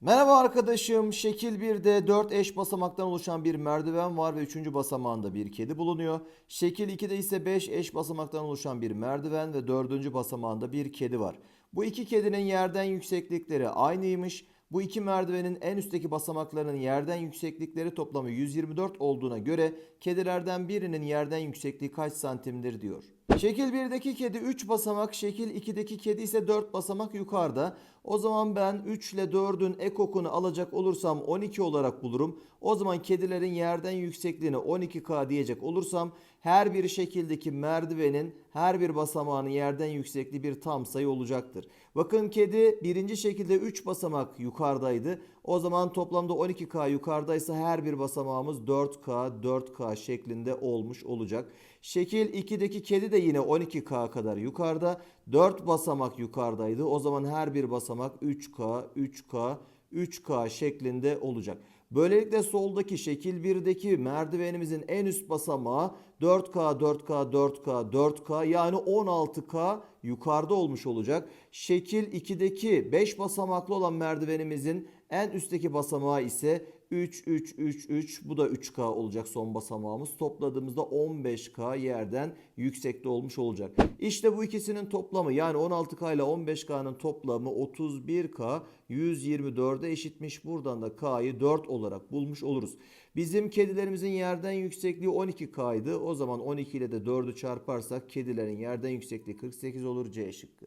Merhaba arkadaşım. Şekil 1'de 4 eş basamaktan oluşan bir merdiven var ve 3. basamağında bir kedi bulunuyor. Şekil 2'de ise 5 eş basamaktan oluşan bir merdiven ve 4. basamağında bir kedi var. Bu iki kedinin yerden yükseklikleri aynıymış. Bu iki merdivenin en üstteki basamaklarının yerden yükseklikleri toplamı 124 olduğuna göre kedilerden birinin yerden yüksekliği kaç santimdir diyor. Şekil 1'deki kedi 3 basamak, şekil 2'deki kedi ise 4 basamak yukarıda. O zaman ben 3 ile 4'ün ekokunu alacak olursam 12 olarak bulurum. O zaman kedilerin yerden yüksekliğini 12K diyecek olursam her bir şekildeki merdivenin her bir basamağının yerden yüksekliği bir tam sayı olacaktır. Bakın kedi birinci şekilde 3 basamak yukarıdaydı. O zaman toplamda 12K yukarıdaysa her bir basamağımız 4K 4K şeklinde olmuş olacak. Şekil 2'deki kedi de yine 12K kadar yukarıda. 4 basamak yukarıdaydı. O zaman her bir basamak 3K 3K 3K şeklinde olacak. Böylelikle soldaki şekil 1'deki merdivenimizin en üst basamağı 4K, 4K, 4K, 4K yani 16K yukarıda olmuş olacak. Şekil 2'deki 5 basamaklı olan merdivenimizin en üstteki basamağı ise 3, 3, 3, 3 bu da 3K olacak son basamağımız. Topladığımızda 15K yerden yüksekte olmuş olacak. İşte bu ikisinin toplamı yani 16K ile 15K'nın toplamı 31K 124'e eşitmiş. Buradan da K'yı 4 olarak bulmuş oluruz. Bizim kedilerimizin yerden yüksekliği 12K'ydı. O zaman 12 ile de 4'ü çarparsak kedilerin yerden yüksekliği 48 olur C şıkkı.